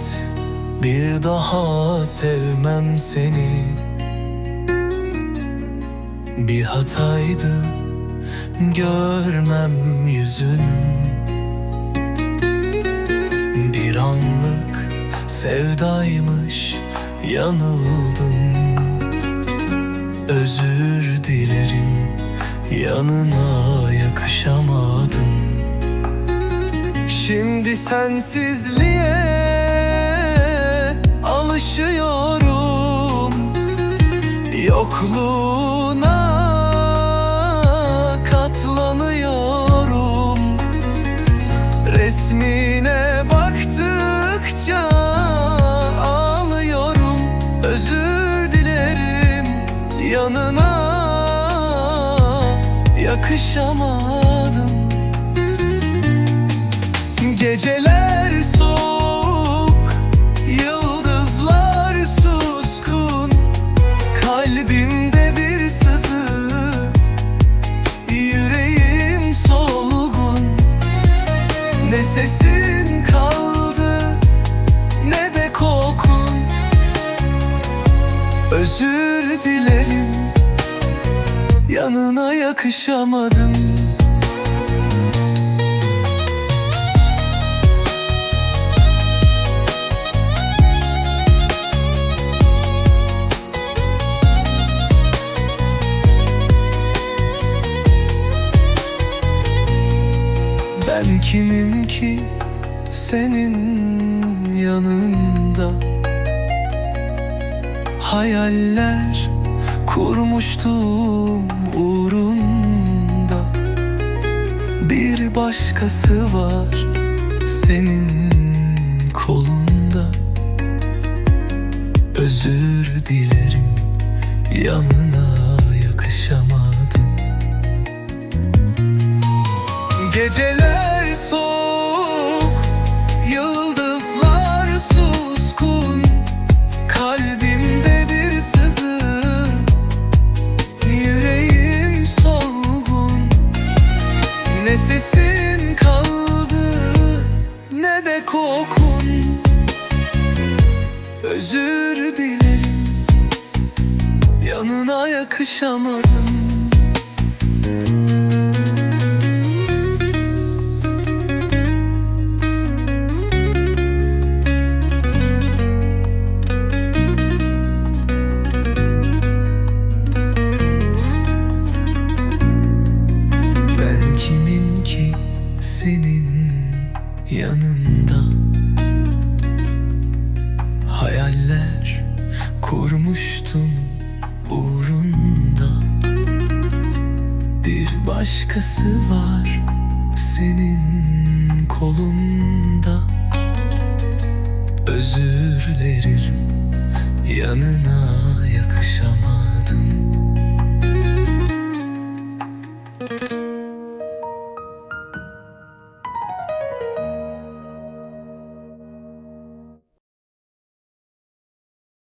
git Bir daha sevmem seni. Bir hataydı görmem yüzünü. Bir anlık sevdaymış yanıldım Özür dilerim yanına yakışamadım Şimdi sensizliğe Yokluğuna katlanıyorum. Resmine baktıkça ağlıyorum. Özür dilerim yanına yakışamadım. Geceler sesin kaldı, ne de kokun Özür dilerim, yanına yakışamadım Ben kimim ki senin yanında? Hayaller kurmuştum uğrunda. Bir başkası var senin kolunda. Özür dilerim yanına yakışamadım. Geceler Ne sesin kaldı, ne de kokun Özür dilerim, yanına yakışamadım yanında Hayaller kurmuştum uğrunda. Bir başkası var senin kolunda. Özür dilerim yanına yakışamadım